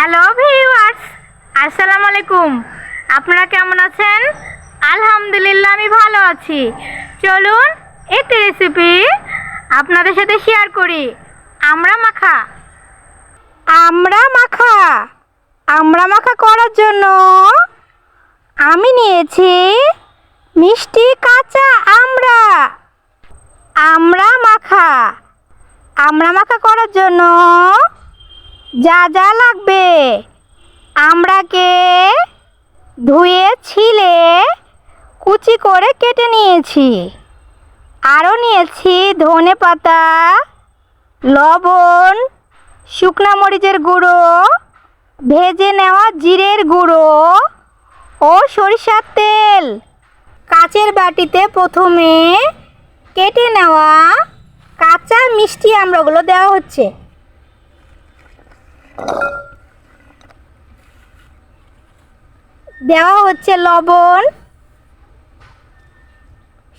Hello viewers আসসালামু আলাইকুম আপনারা কেমন আছেন আলহামদুলিল্লাহ আমি ভালো আছি চলুন একটি রেসিপি আপনাদের সাথে শেয়ার করি আমরা মাখা আমরা মাখা আমরা মাখা করার জন্য আমি নিয়েছি মিষ্টি কাঁচা আমরা আমরা মাখা আমরা মাখা করার জন্য যা যা লাগবে। আমরাকে ধুয়ে ছিলে কুচি করে কেটে নিয়েছি। আরও নিয়েছি ধনে পাতা, লবণ, শুকনা মরিচের গুঁড়ো, ভেজে নেওয়া জিরের গুঁড়ো ও সরিষার তেল। কাচের বাটিতে প্রথমে কেটে নেওয়া কাঁচা মিষ্টি আমড়াগুলো দেওয়া হচ্ছে। দেওয়া হচ্ছে লবণ,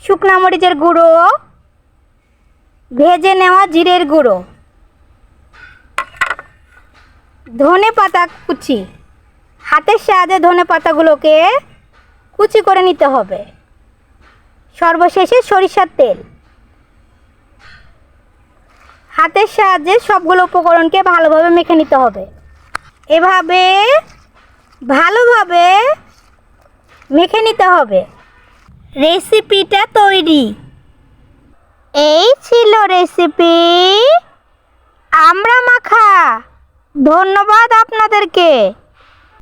শুকনা মরিচের গুঁড়ো, ভেজে নেওয়া জিরের গুঁড়ো, ধনে পাতা কুচি। হাতের সাহায্যে ধনে পাতাগুলোকে কুচি করে নিতে হবে। সর্বশেষে সরিষার তেল। হাতের সাহায্যে সবগুলো উপকরণকে ভালোভাবে মেখে নিতে হবে। এভাবে ভালোভাবে মেখে নিতে হবে। রেসিপিটা তৈরি। এই ছিল রেসিপি আমরা মাখা ধন্যবাদ আপনাদেরকে।